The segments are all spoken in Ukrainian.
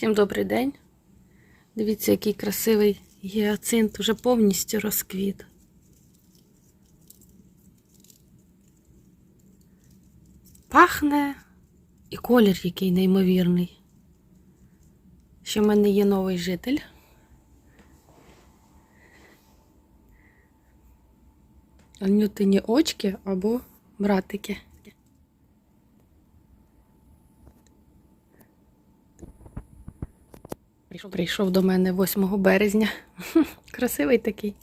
Всім добрий день. Дивіться, який красивий гіацинт вже повністю розквіт. Пахне і колір який неймовірний. Ще в мене є новий житель. Анютині очки або братики. Прийшов, до мене 8 березня. Красивий такий.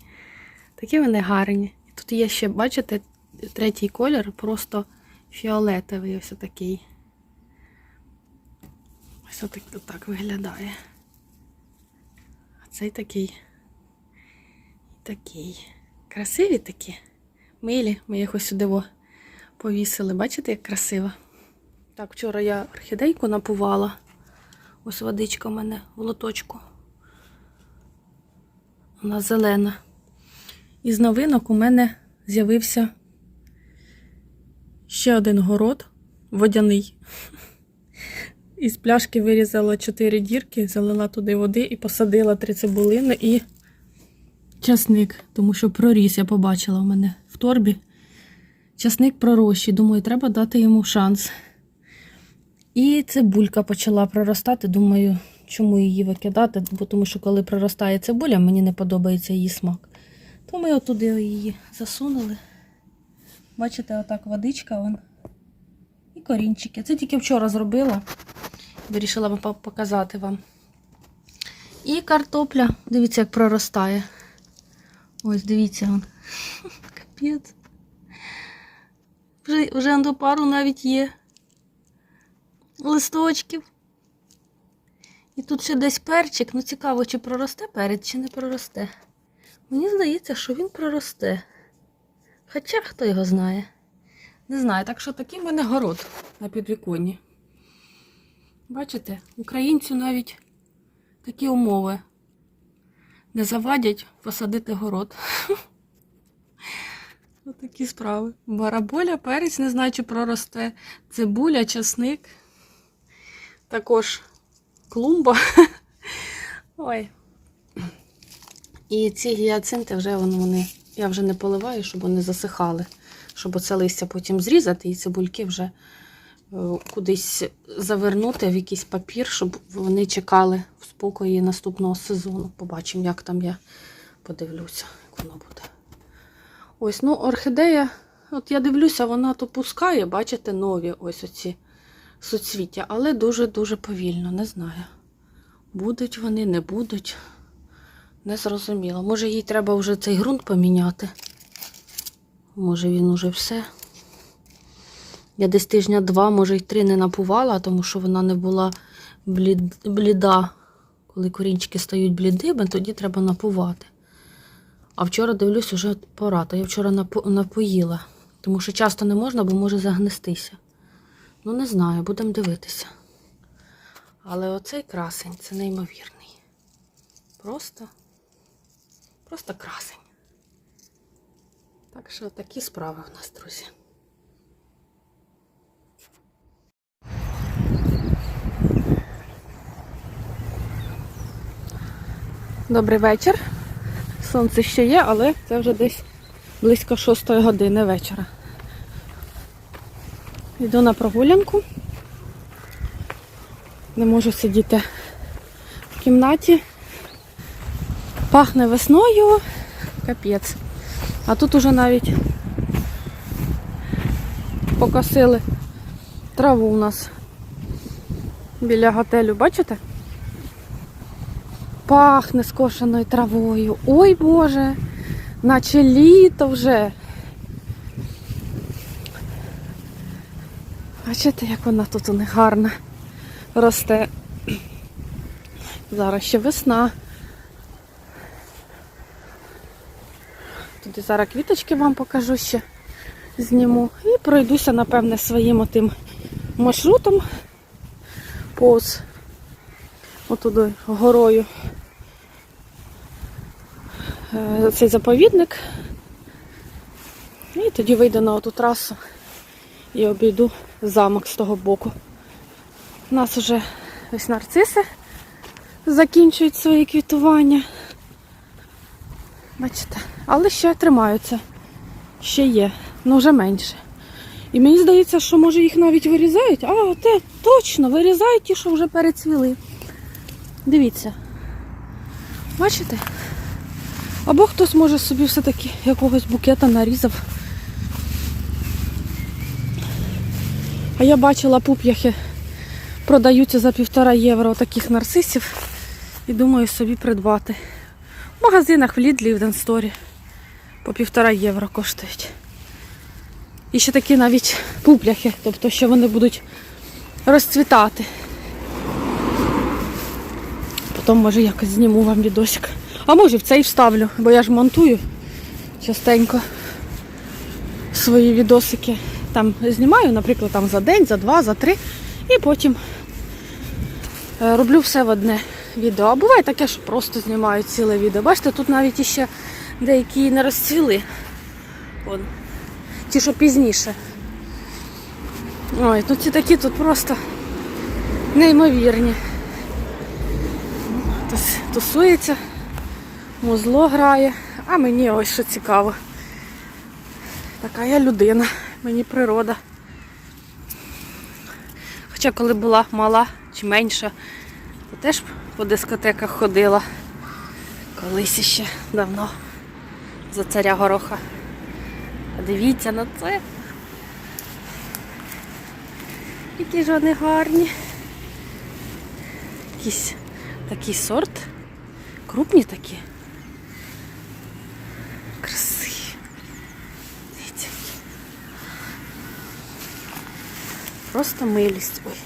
Такі вони гарні. Тут є ще, бачите, третій колір, просто фіолетовий ось такий. Ось отак, отак виглядає. А цей такий. Такий. Красиві такі. Милі. Ми їх ось сюди повісили. Бачите, як красиво? Так, вчора я орхідейку напувала. Ось водичка в мене в лоточку. Вона зелена. Із новинок у мене з'явився ще один город водяний. Із пляшки вирізала чотири дірки, залила туди води і посадила три цибулини і часник, тому що проріс, я побачила в мене в торбі. Часник пророщий. Думаю, треба дати йому шанс. І цибулька почала проростати. Думаю, чому її викидати? Бо тому що коли проростає цибуля, мені не подобається її смак. То ми отуди її засунули. Бачите, отак водичка вон. І корінчики. Це тільки вчора зробила. Вирішила вам показати вам. І картопля. Дивіться, як проростає. Ось, дивіться. Вон. Капець. Вже, вже до пару навіть є листочків. І тут ще десь перчик. Ну, цікаво, чи проросте перець, чи не проросте. Мені здається, що він проросте. Хоча хто його знає. Не знаю, так що такий в мене город на підвіконні. Бачите, українцю навіть такі умови не завадять посадити город. Отакі справи. Бараболя, перець, не знаю, чи проросте. Цибуля, часник. Також клумба. Ой. І ці гіацинти вже вони, я вже не поливаю, щоб вони засихали. Щоб оце листя потім зрізати і цибульки вже е, кудись завернути в якийсь папір, щоб вони чекали в спокої наступного сезону. Побачимо, як там я подивлюся, як воно буде. Ось, ну, орхідея, от я дивлюся, вона то пускає, бачите, нові ось оці суцвіття, але дуже-дуже повільно, не знаю. Будуть вони, не будуть. Не зрозуміло. Може, їй треба вже цей ґрунт поміняти. Може, він уже все. Я десь тижня два, може, й три не напувала, тому що вона не була блід... бліда. Коли корінчики стають блідими, тоді треба напувати. А вчора дивлюсь, уже пора. То я вчора напо... напоїла. Тому що часто не можна, бо може загнестися. Ну, не знаю, будемо дивитися. Але оцей красень це неймовірний. Просто, просто красень. Так що такі справи в нас, друзі. Добрий вечір. Сонце ще є, але це вже десь близько 6 години вечора. Йду на прогулянку. Не можу сидіти в кімнаті. Пахне весною, капець. А тут уже навіть покосили траву у нас біля готелю, бачите? Пахне скошеною травою. Ой Боже, наче літо вже. Бачите, як вона тут у них гарна росте. Зараз ще весна. Туди зараз квіточки вам покажу ще зніму. І пройдуся, напевне, своїм отим маршрутом повз отуди горою. Е, Цей заповідник. І тоді вийду на оту трасу і обійду замок з того боку. У нас вже ось нарциси закінчують своє квітування. Бачите, але ще тримаються. Ще є, ну вже менше. І мені здається, що може їх навіть вирізають. А, те, точно, вирізають ті, що вже перецвіли. Дивіться. Бачите? Або хтось може собі все-таки якогось букета нарізав. А я бачила пуп'яхи продаються за півтора євро таких нарцисів. І думаю собі придбати. В магазинах в Лідлі, в Денсторі по півтора євро коштують. І ще такі навіть пупляхи, тобто що вони будуть розцвітати. Потім може якось зніму вам відосик. А може в цей вставлю, бо я ж монтую частенько свої відосики. Там знімаю, наприклад, там за день, за два, за три. І потім е, роблю все в одне відео. А буває таке, що просто знімаю ціле відео. Бачите, тут навіть іще деякі не розцвіли. Вон. Ті, що пізніше. Ой, ну ці такі тут просто неймовірні. Тус- Тусується, музло грає, а мені ось що цікаво. Така я людина, мені природа. Хоча коли була мала чи менша, то теж по дискотеках ходила. Колись ще давно за царя гороха. А Дивіться на це. Які ж вони гарні. Якийсь такий сорт. Крупні такі. Красиві. Дивіться. які. Просто милість. Ой.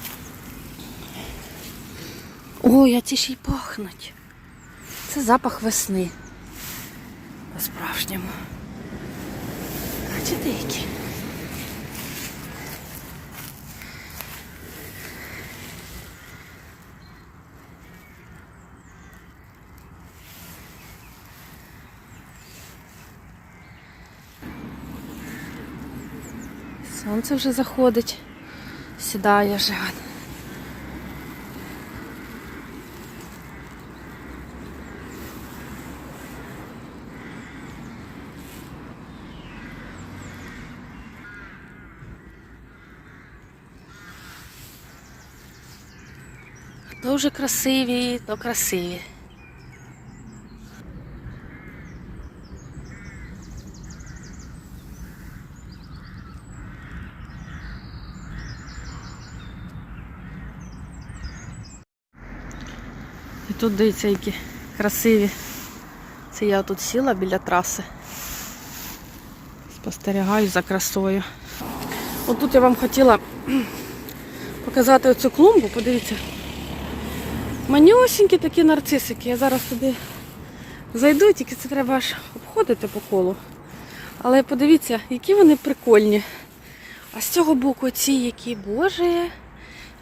Ой, а ці ще й пахнуть. Це запах весни. По-справжньому. Бачите які? Сонце вже заходить, сідає вже. Дуже красиві, то красиві. І тут дивіться, які красиві. Це я тут сіла біля траси. Спостерігаю за красою. От тут я вам хотіла показати оцю клумбу, подивіться. Манюсінькі такі нарцисики. Я зараз туди зайду, тільки це треба аж обходити по колу. Але подивіться, які вони прикольні. А з цього боку ці які, боже,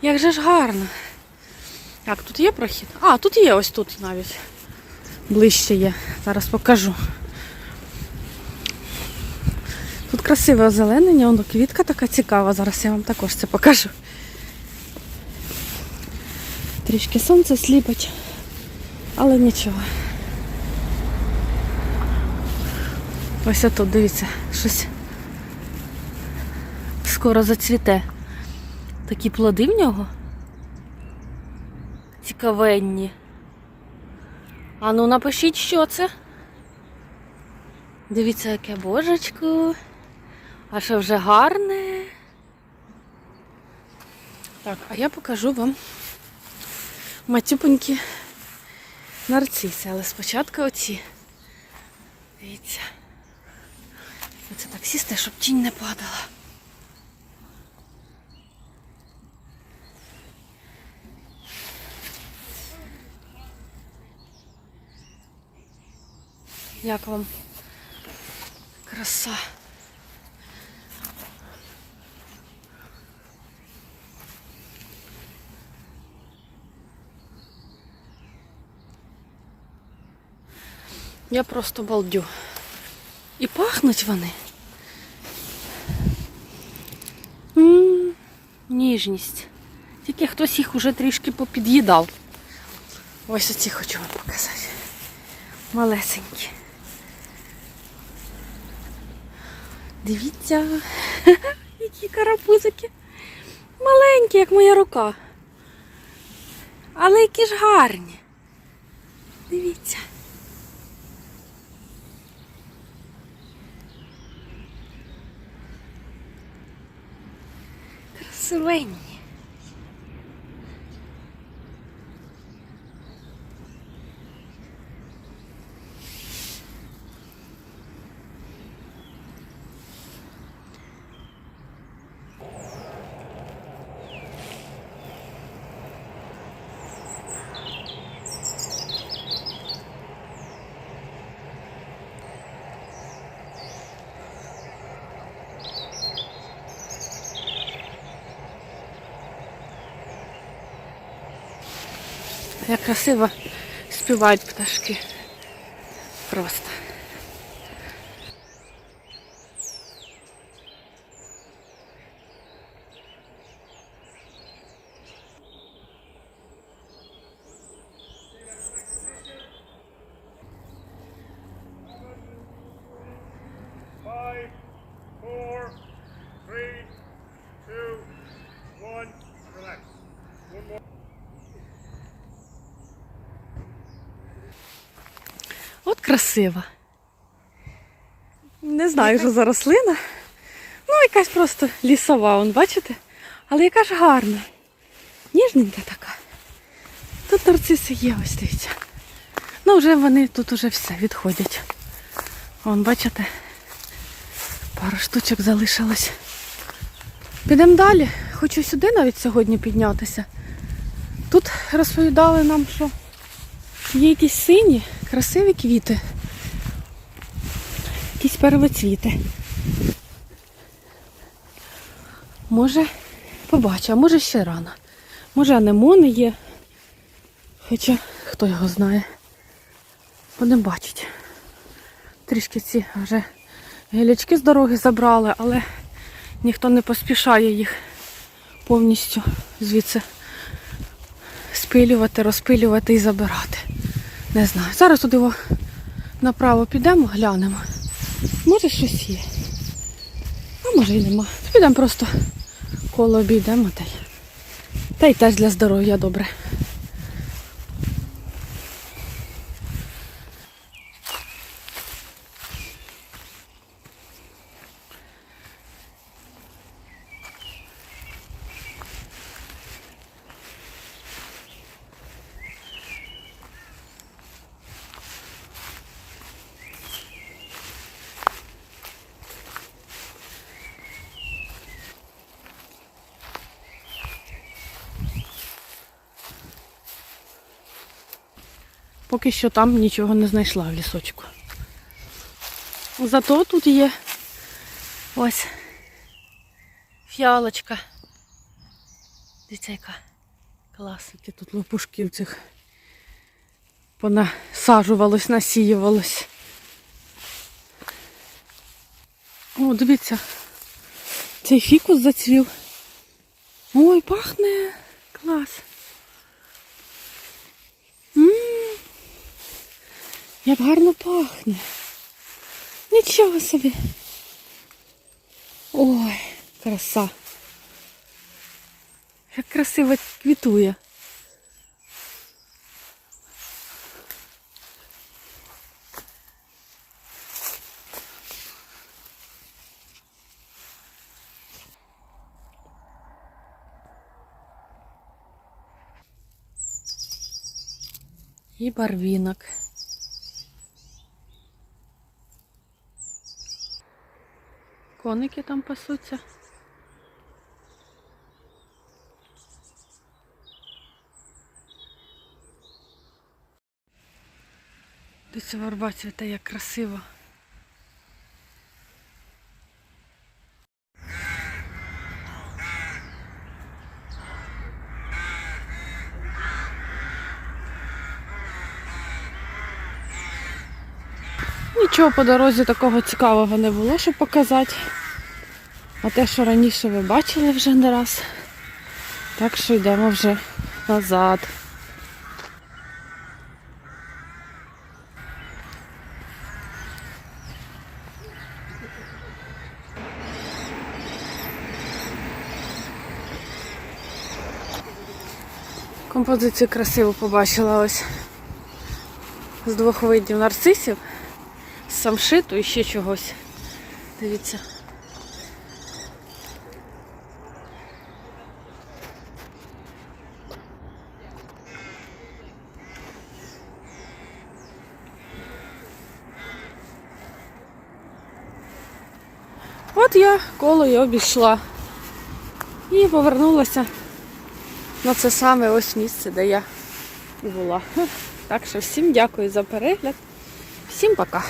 як же ж гарно. Так, тут є прохід? А, тут є ось тут навіть. Ближче є. Зараз покажу. Тут красиве озеленення, воно квітка така цікава. Зараз я вам також це покажу. Трішки сонце сліпить, але нічого. Ось тут, дивіться, щось скоро зацвіте. Такі плоди в нього. Цікавенні. А ну напишіть, що це. Дивіться, яке божечко. А що вже гарне. Так, а я покажу вам матюпонькі нарциси, але спочатку оці. Дивіться. Оце так сісти, щоб тінь не падала. Як вам краса? Я просто балдю. І пахнуть вони. М, Ніжність. Тільки хтось їх уже трішки попід'їдав. Ось оці хочу вам показати. Малесенькі. Дивіться, які карапузики. Маленькі, як моя рука. Але які ж гарні. Дивіться. Красивенні. Як красиво співають пташки. Просто. Красива. Не знаю, що за рослина. Ну, якась просто лісова, он, бачите? Але яка ж гарна. Ніжненька така. Тут нарциси є, ось дивіться. Ну, вже вони тут уже все відходять. Вон, бачите? Пару штучок залишилось. Підемо далі. Хочу сюди навіть сьогодні піднятися. Тут розповідали нам, що Є якісь сині, красиві квіти. Якісь первоцвіти. Може, побачу, а може ще рано. Може анемони є. Хоча хто його знає. Будемо бачити. Трішки ці вже гілячки з дороги забрали, але ніхто не поспішає їх повністю звідси спилювати, розпилювати і забирати. Не знаю. Зараз туди направо підемо, глянемо. Може щось є. А може і нема. Підемо просто коло обійдемо та й. Та й теж для здоров'я добре. Поки що там нічого не знайшла в лісочку. Зато тут є ось фіалочка. Дивіться, яка клас, які тут лопушків цих понасаджувалось, насіювалось. О, дивіться, цей фікус зацвів. Ой, пахне клас. М, Як гарно пахне. Нічого собі. Ой, краса. Як красиво квітує. І барвінок. Коники там пасуться. Дивіться, верба цвіте, як красиво. Нічого по дорозі такого цікавого не було, щоб показати. А те, що раніше ви бачили вже не раз. Так що йдемо вже назад. Композицію красиво побачила ось з двох видів нарцисів самшиту і ще чогось. Дивіться. От я коло і обійшла. І повернулася на це саме ось місце, де я і була. Так що всім дякую за перегляд. Всім пока.